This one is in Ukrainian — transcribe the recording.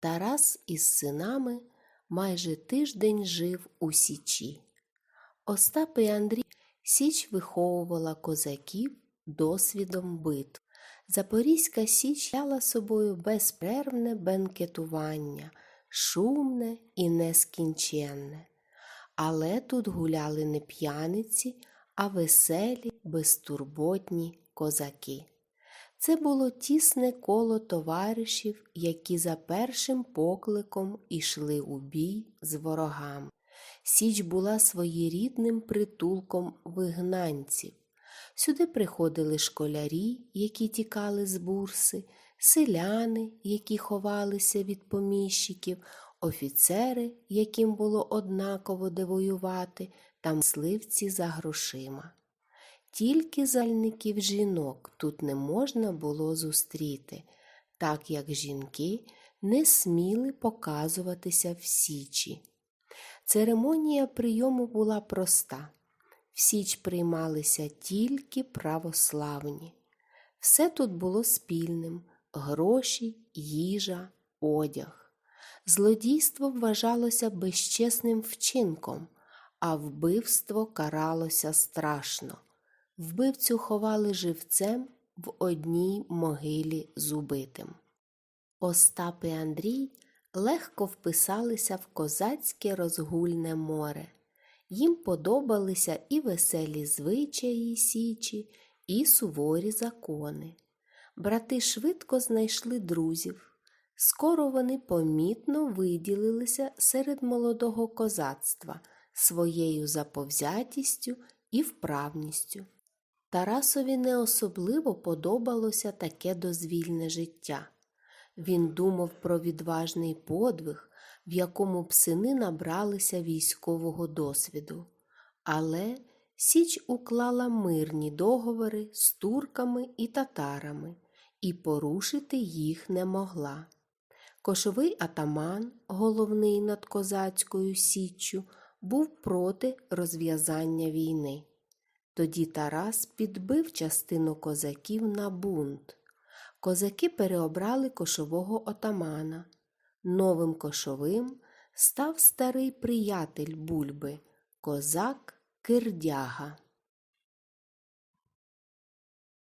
Тарас із синами майже тиждень жив у Січі. Остап і Андрій Січ виховувала козаків досвідом битв. Запорізька Січ яла собою безперервне бенкетування, шумне і нескінченне. Але тут гуляли не п'яниці, а веселі, безтурботні козаки. Це було тісне коло товаришів, які за першим покликом ішли у бій з ворогами. Січ була своєрідним притулком вигнанців. Сюди приходили школярі, які тікали з бурси, селяни, які ховалися від поміщиків, офіцери, яким було однаково де воювати, та мисливці за грошима. Тільки зальників жінок тут не можна було зустріти, так як жінки не сміли показуватися в січі. Церемонія прийому була проста. В січ приймалися тільки православні. Все тут було спільним гроші, їжа, одяг. Злодійство вважалося безчесним вчинком, а вбивство каралося страшно. Вбивцю ховали живцем в одній могилі з убитим. Остап і Андрій легко вписалися в козацьке розгульне море. Їм подобалися і веселі звичаї січі, і суворі закони. Брати швидко знайшли друзів. Скоро вони помітно виділилися серед молодого козацтва своєю заповзятістю і вправністю. Тарасові не особливо подобалося таке дозвільне життя. Він думав про відважний подвиг, в якому б сини набралися військового досвіду. Але Січ уклала мирні договори з турками і татарами і порушити їх не могла. Кошовий атаман, головний над козацькою січчю, був проти розв'язання війни. Тоді Тарас підбив частину козаків на бунт. Козаки переобрали кошового отамана. Новим кошовим став старий приятель бульби, козак Кирдяга.